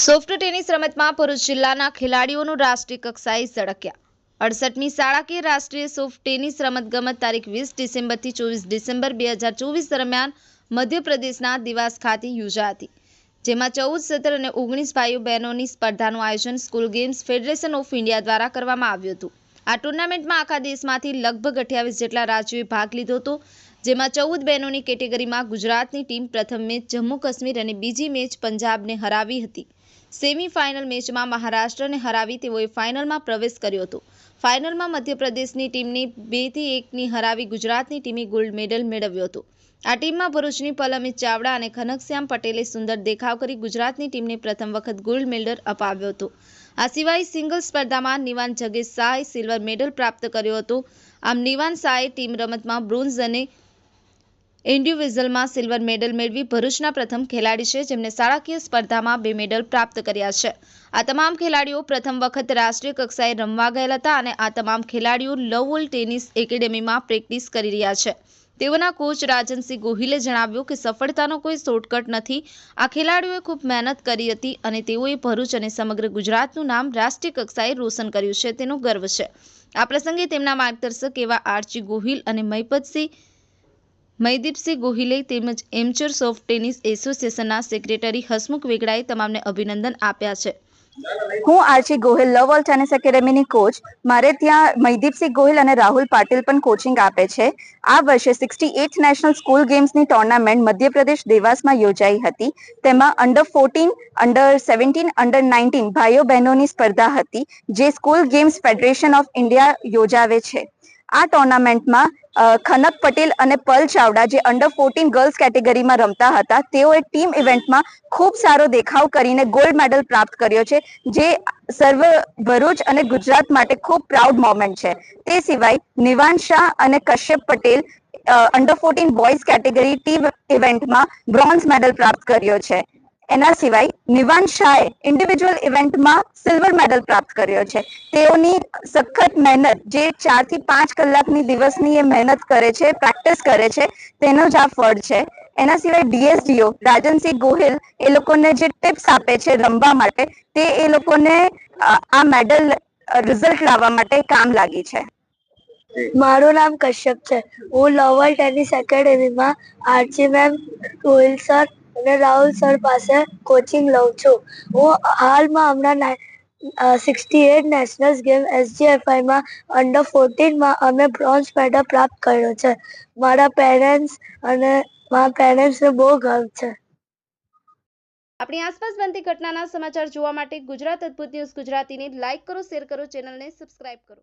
Soft tennis રમતમાં ભરૂચ જિલ્લાના ખેલાડીઓનું રાષ્ટ્રીય કક્ષાએ ઝળક્યા અડસઠમી શાળાકીય રાષ્ટ્રીય સોફ્ટ ટેનિસ રમતગમત તારીખ વીસ ડિસેમ્બરથી ચોવીસ ડિસેમ્બર બે હજાર ચોવીસ દરમિયાન મધ્યપ્રદેશના દિવાસ ખાતે યોજાઈ હતી જેમાં ચૌદ, સત્તર અને ઓગણીસ ભાઈઓ બહેનોની સ્પર્ધાનું આયોજન school games federation of India દ્વારા કરવામાં આવ્યું હતું. આ ટુર્નામેન્ટમાં આખા દેશમાંથી લગભગ અઠ્યાવીસ જેટલા રાજ્યોએ ભાગ લીધો હતો, જેમાં ચૌદ બહેનોની કેટેગરીમાં ગુજરાતની ટીમ પ્રથમ મેચ જમ્મુ કાશ્મીર અને બીજી મેચ પંજાબને હરાવી હતી. સેમીફાઇનલ મેચમાં મહારાષ્ટ્રને હરાવી તેઓએ ફાઇનલમાં પ્રવેશ કર્યો હતો. ફાઇનલમાં મધ્યપ્રદેશની ટીમને બેથી એકની હરાવી ગુજરાતની ટીમે ગોલ્ડ મેડલ મેળવ્યો હતો. આ ટીમમાં ભરૂચની પલમિત ચાવડા અને ખનકશ્યામ પટેલે સુંદર દેખાવ કરી ગુજરાતની ટીમને પ્રથમ વખત ગોલ્ડ મેડલ અપાવ્યો હતો. આ સિવાય સિંગલ સ્પર્ધામાં નિવાન જગેશ શાહે સિલ્વર મેડલ પ્રાપ્ત કર્યો હતો. આમ નિવાન શાહે ટીમ રમતમાં બ્રોન્ઝ અને ઇન્ડિવિઝ્યુઅલમાં સિલ્વર મેડલ મેળવી ભરૂચના પ્રથમ ખેલાડી છે જેમને શાળાકીય સ્પર્ધામાં બે મેડલ પ્રાપ્ત કર્યા છે. આ તમામ ખેલાડીઓ પ્રથમ વખત રાષ્ટ્રીય કક્ષાએ રમવા ગયેલા હતા અને આ તમામ ખેલાડીઓ લવોલ ટેનિસ એકેડેમીમાં પ્રેક્ટિસ કરી રહ્યા છે. તેઓના કોચ રાજનસિંહ ગોહિલે જણાવ્યું કે સફળતાનો કોઈ શોર્ટકટ નથી. આ ખેલાડીઓએ ખૂબ મહેનત કરી હતી અને તેઓએ ભરૂચ અને સમગ્ર ગુજરાતનું નામ રાષ્ટ્રીય કક્ષાએ રોશન કર્યું છે. તેનો ગર્વ છે. આ પ્રસંગે તેમના માર્ગદર્શક એવા આરજી ગોહિલ અને મહિપતસિંહ મયદીપસિંહ ગોહિલે તેમજ એમચર સોફ્ટ ટેનિસ એસોસિએશનના સેક્રેટરી હસમુખ વેગડાએ તમામને અભિનંદન આપ્યા છે. હું R G Gohil, love all tennis એકેડેમીની coach. મારે ત્યાં મહીદીપસિંહ ગોહિલ અને રાહુલ પાટીલ પણ કોચિંગ આપે છે. આ વર્ષે સિક્સટી એઇથ નેશનલ સ્કૂલ ગેમ્સની ટુર્નામેન્ટ મધ્યપ્રદેશ દેવાસમાં યોજાઈ હતી. તેમાં under fourteen under seventeen under nineteen ભાઈઓ બહેનોની સ્પર્ધા હતી, જે school games federation of India યોજાવે છે. આ ટુર્નામેન્ટમાં ખનક પટેલ અને પલ ચાવડા જે અંડર ફોર્ટીન ગર્લ્સ કેટેગરીમાં રમતા હતા, તેઓએ ટીમ ઇવેન્ટમાં ખૂબ સારો દેખાવ કરીને ગોલ્ડ મેડલ પ્રાપ્ત કર્યો છે, જે સર્વ ભરૂચ અને ગુજરાત માટે ખૂબ પ્રાઉડ મોમેન્ટ છે. તે સિવાય, નિવાન શાહ અને Kashyap Patel under fourteen boys category team ઇવેન્ટમાં બ્રોન્ઝ મેડલ પ્રાપ્ત કર્યો છે. એના સિવાય નિવાન શાહે ઇન્ડિવિજ્યુઅલ ઇવેન્ટમાં સિલ્વર મેડલ પ્રાપ્ત કર્યો છે. તેઓની સખત મહેનત, જે ચારથી પાંચ કલાકની દિવસની એ મહેનત કરે છે પ્રેક્ટિસ કરે છે, તેનો જ આ ફળ છે. એના સિવાય ડીએસડીઓ રાજનસિંહ ગોહિલ એ લોકોને જે ટિપ્સ આપે છે રમવા માટે, તે એ લોકોને આ મેડલ રિઝલ્ટ લાવવા માટે કામ લાગી છે. મારું નામ કશ્યપ છે. હું love all tennis એકેડેમીમાં R G ma'am, Gohil sir અને રાહુલ સર પાસે કોચિંગ લઉં છું. હું હાલમાં હમણાં સિક્સટી એટ નેશનલ ગેમ એસજીએફઆઈમાં અંડર ફોર્ટીનમાં અમે બ્રોન્ઝ મેડલ પ્રાપ્ત કર્યો છે. મારા પેરેન્ટ્સ અને મારા પેરેન્ટ્સને બહુ ગર્વ છે. આપણી આસપાસ બનતી ઘટનાના સમાચાર જોવા માટે ગુજરાત અદ્ભુત ન્યૂઝ ગુજરાતીને લાઇક કરો, શેર કરો, ચેનલને સબસ્ક્રાઇબ કરો.